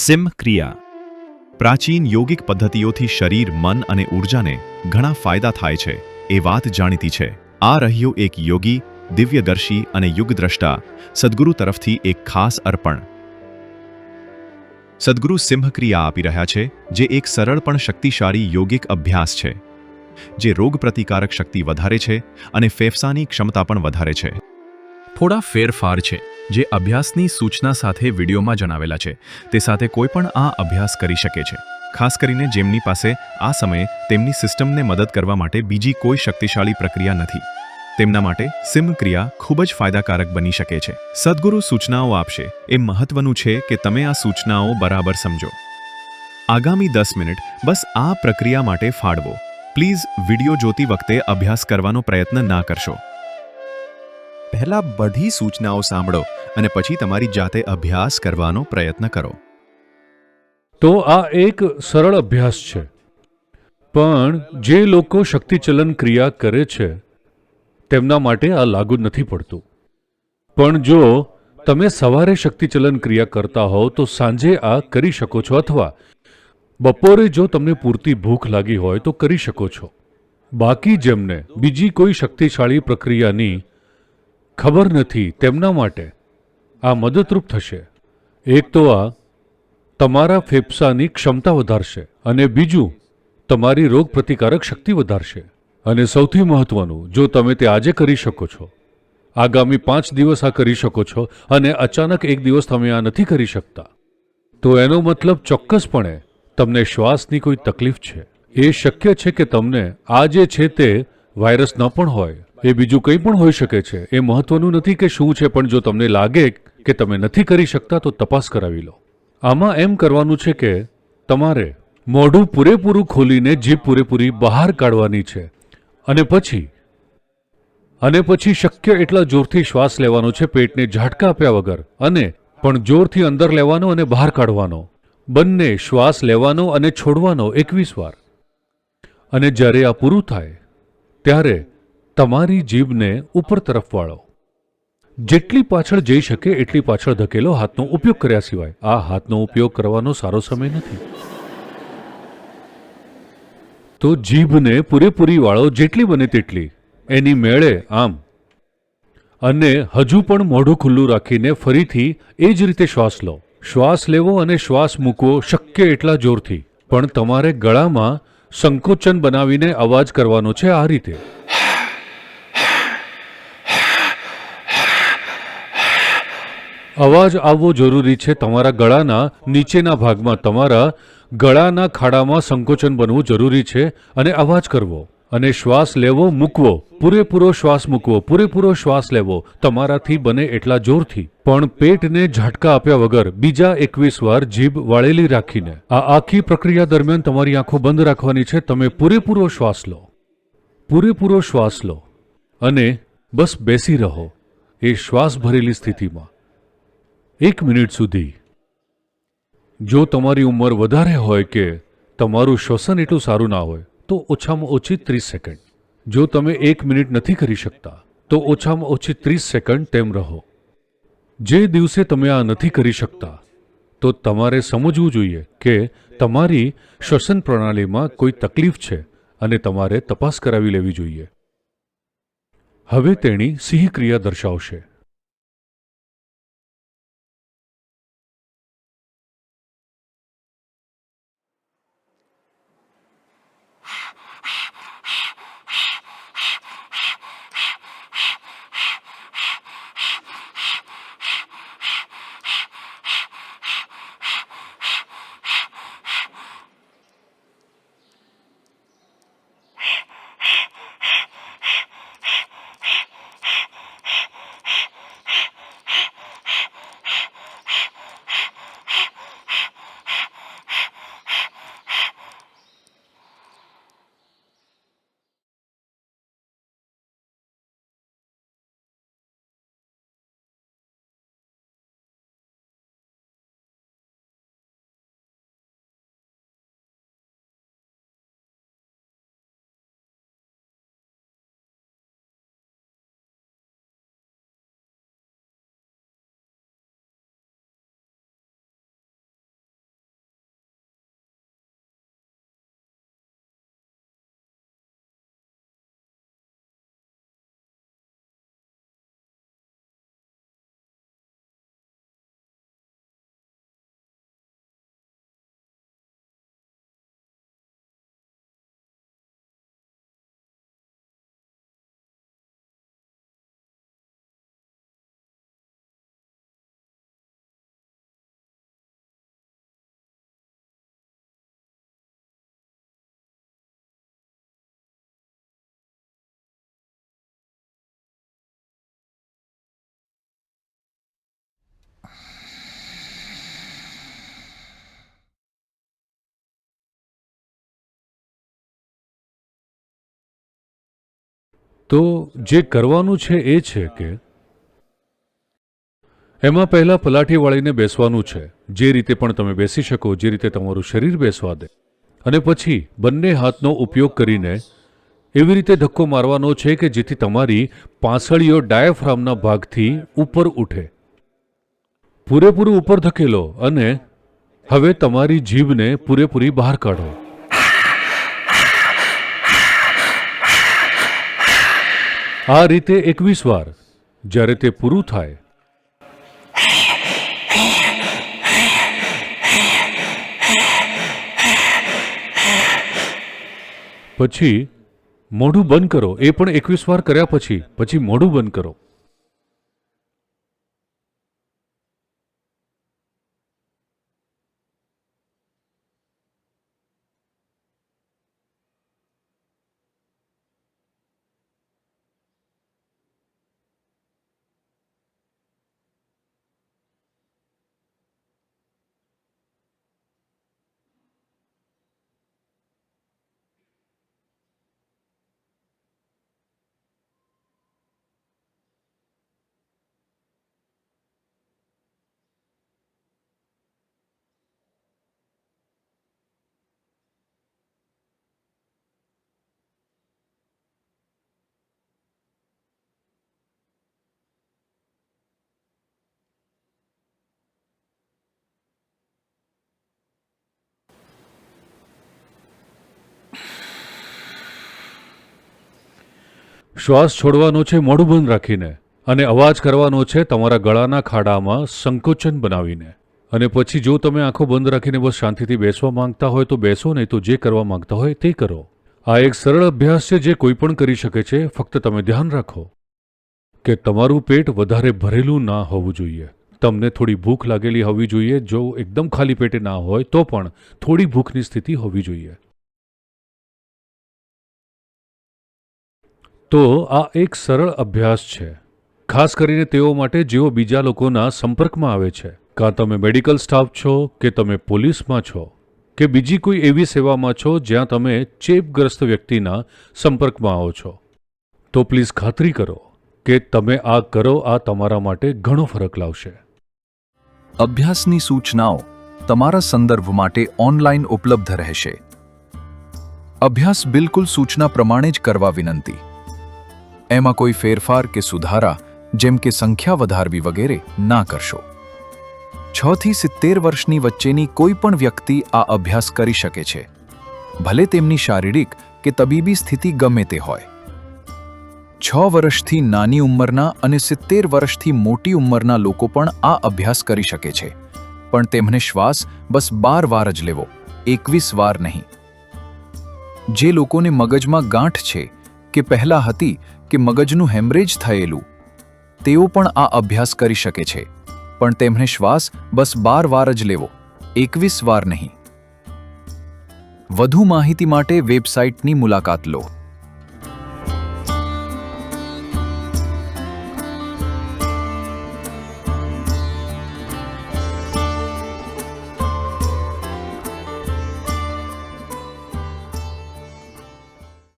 Sim ક્રિયા. પ્રાચીન યોગિક પદ્ધતિઓથી શરીર, મન અને ઉર્જાને ઘણા ફાયદા થાય છે, એ વાત જાણીતી છે. આ રહ્યો એક યોગી, દિવ્યદર્શી અને યુગદ્રષ્ટા, સદ્ગુરુ તરફથી એક ખાસ અર્પણ. સદ્ગુરુ સિંહક્રિયા આપી રહ્યા છે, જે એક સરળ પણ શક્તિશાળી યોગિક અભ્યાસ છે, જે રોગ પ્રતિકારક શક્તિ વધારે છે અને ફેફસાની ક્ષમતા પણ વધારે છે. થોડા ફેરફાર છે. જે અભ્યાસની સૂચના સાથે વિડીયોમાં જણાવેલા છે. તે સાથે કોઈ પણ આ અભ્યાસ કરી શકે છે. ખાસ કરીને જેમની પાસે આ સમયે તેમની સિસ્ટમને મદદ કરવા માટે બીજી કોઈ શક્તિશાળી પ્રક્રિયા નથી. તેમના માટે સિમ ક્રિયા ખૂબ જ ફાયદાકારક બની શકે છે. સદગુરુ સૂચનાઓ આપશે. એ મહત્વનું છે કે તમે આ સૂચનાઓ બરાબર સમજો. આગામી દસ મિનિટ બસ આ પ્રક્રિયા માટે ફાળવો. પ્લીઝ વીડિયો જોતી વખતે અભ્યાસ કરવાનો પ્રયત્ન ના કરશો. પહેલા બધી સૂચનાઓ સાંભળો. અને પછી તમારી જાતે અભ્યાસ કરવાનો પ્રયત્ન કરો. તો આ એક સરળ અભ્યાસ છે. પણ જે લોકો શક્તિચલન ક્રિયા કરે છે, તેમના માટે આ લાગુ નથી પડતું. પણ જો તમે સવારે શક્તિચલન ક્રિયા કરતા હોવ, તો સાંજે આ કરી શકો છો અથવા બપોરે જો તમને પૂરતી ભૂખ લાગી હોય, તો કરી શકો છો. બાકી જેમને બીજી કોઈ શક્તિશાળી પ્રક્રિયાની ખબર નથી, તેમના માટે આ મદદરૂપ થશે. એક તો આ, તમારા ફેફસાની ક્ષમતા વધારશે અને બીજું, તમારી રોગ પ્રતિકારક શક્તિ વધારશે. અને સૌથી મહત્વનું, જો તમે તે આજે કરી શકો છો, આગામી પાંચ દિવસ આ કરી શકો છો અને અચાનક એક દિવસ તમે આ નથી કરી શકતા, તો એનો મતલબ ચોક્કસપણે તમને શ્વાસની કોઈ તકલીફ છે. એ શક્ય છે કે તમને આ જે છે તે વાયરસ ન પણ હોય, એ બીજું કંઈ પણ હોઈ શકે છે. એ મહત્વનું નથી કે શું છે, પણ જો તમને લાગે કે તમે નથી કરી શકતા તો તપાસ કરાવી લો. આમાં એમ કરવાનું છે કે તમારે મોઢું પૂરેપૂરું ખોલીને જીભ પૂરેપૂરી બહાર કાઢવાની છે અને પછી અને પછી શક્ય એટલા જોરથી શ્વાસ લેવાનો છે પેટને ઝાટકા આપ્યા વગર અને પણ જોરથી અંદર લેવાનો અને બહાર કાઢવાનો. બંને શ્વાસ લેવાનો અને છોડવાનો એકવીસ વાર. અને જ્યારે આ પૂરું થાય, ત્યારે તમારી જીભને ઉપર તરફ વાળો. જેટલી પાછળ જઈ શકે એટલી પાછળ ધકેલો હાથનો ઉપયોગ કર્યા સિવાય. આ હાથનો ઉપયોગ કરવાનો સારો સમય નથી. તો જીભને પૂરેપૂરી વાળો જેટલી બને તેટલી. એની મેળે આમ. અને હજુ પણ મોઢું ખુલ્લું રાખીને ફરીથી એ જ રીતે શ્વાસ લો. શ્વાસ લેવો અને શ્વાસ મૂકવો શક્ય એટલા જોરથી. પણ તમારે ગળામાં સંકોચન બનાવીને અવાજ કરવાનો છે આ રીતે. અવાજ આવવો જરૂરી છે તમારા ગળાના નીચેના ભાગમાં. તમારા ગળાના ખાડામાં સંકોચન બનવું જરૂરી છે અને અવાજ કરવો અને શ્વાસ લેવો, મૂકવો. પૂરેપૂરો શ્વાસ મૂકવો, પૂરેપૂરો શ્વાસ લેવો. તમારાથી બને એટલા જોરથી. પણ પેટને ઝાટકા આપ્યા વગર બીજા એકવીસ વાર જીભ વાળેલી રાખીને. આ આખી પ્રક્રિયા દરમિયાન તમારી આંખો બંધ રાખવાની છે. તમે પૂરેપૂરો શ્વાસ લો. પૂરેપૂરો શ્વાસ લો. અને બસ બેસી રહો. એ શ્વાસ ભરેલી સ્થિતિમાં. એક મિનિટ સુધી. જો તમારી ઉંમર વધારે હોય કે તમારું શ્વસન એટલું સારું ના હોય, તો ઓછામાં ઓછી ત્રીસ સેકન્ડ. જો તમે એક મિનિટ નથી કરી શકતા, તો ઓછામાં ઓછી ત્રીસ સેકન્ડ તેમ રહો. જે દિવસે તમે આ નથી કરી શકતા, તો તમારે સમજવું જોઈએ કે તમારી શ્વસન પ્રણાલીમાં કોઈ તકલીફ છે અને તમારે તપાસ કરાવી લેવી જોઈએ. હવે તેણી સિંહ ક્રિયા દર્શાવશે. તો જે કરવાનું છે એ છે કે, એમાં પહેલાં પલાઠી વાળીને બેસવાનું છે. જે રીતે પણ તમે બેસી શકો, જે રીતે તમારું શરીર બેસવા દે. અને પછી બંને હાથનો ઉપયોગ કરીને એવી રીતે ધક્કો મારવાનો છે કે જેથી તમારી પાંસળીઓ ડાયાફ્રામના ભાગથી ઉપર ઉઠે. પૂરેપૂરું ઉપર ધકેલો અને હવે તમારી જીભને પૂરેપૂરી બહાર કાઢો. આ રીતે એકવીસ વાર, જ્યારે તે પૂરું થાય. પછી, મોઢું બંધ કરો. એ પણ એકવીસ વાર કર્યા પછી પછી મોઢું બંધ કરો. શ્વાસ છોડવાનો છે મોઢું બંધ રાખીને અને અવાજ કરવાનો છે તમારા ગળાના ખાડામાં સંકોચન બનાવીને. અને પછી જો તમે આંખો બંધ રાખીને બસ શાંતિથી બેસવા માંગતા હોય તો બેસો, નહીં તો જે કરવા માંગતા હોય તે કરો. આ એક સરળ અભ્યાસ છે જે કોઈ પણ કરી શકે છે, ફક્ત તમે ધ્યાન રાખો. કે તમારું પેટ વધારે ભરેલું ના હોવું જોઈએ. તમને થોડી ભૂખ લાગેલી હોવી જોઈએ, જો એકદમ ખાલી પેટે ના હોય તો પણ થોડી ભૂખની સ્થિતિ હોવી જોઈએ. તો આ એક સરળ અભ્યાસ છે. ખાસ કરીને તેઓ માટે જેઓ બીજા લોકોના સંપર્કમાં આવે છે. કાં તમે મેડિકલ સ્ટાફ છો કે તમે પોલીસમાં છો? કે બીજી કોઈ એવી સેવામાં છો જ્યાં તમે ચેપગ્રસ્ત વ્યક્તિના સંપર્કમાં આવો છો? તો પ્લીઝ ખાતરી કરો કે તમે આ કરો, આ તમારા માટે ઘણો ફરક લાવશે. અભ્યાસની સૂચનાઓ તમારા સંદર્ભ માટે ઓનલાઈન ઉપલબ્ધ રહેશે. અભ્યાસ બિલકુલ સૂચના પ્રમાણે જ કરવા વિનંતી. એમાં કોઈ ફેરફાર કે સુધારા, જેમ કે સંખ્યા વધારવી વગેરે, ના કરશો. છ થી સિત્તેર વર્ષની વચ્ચેની કોઈ પણ વ્યક્તિ આ અભ્યાસ કરી શકે છે. ભલે તેમની શારીરિક કે તબીબી સ્થિતિ ગમે તે હોય. છ વર્ષથી નાની ઉંમરના અને સિત્તેર વર્ષથી મોટી ઉંમરના લોકો પણ આ અભ્યાસ કરી શકે છે. પણ તેમને શ્વાસ બસ બાર વાર જ લેવો, એકવીસ વાર નહીં. જે લોકોને મગજમાં ગાંઠ છે, કે પહેલા હતી કે મગજનું હેમરેજ થયેલું. તેઓ પણ આ અભ્યાસ કરી શકે છે. પણ તેમણે શ્વાસ બસ બાર વાર જ લેવો. એકવીસ વાર નહીં. વધુ માહિતી માટે વેબસાઇટની મુલાકાત લો.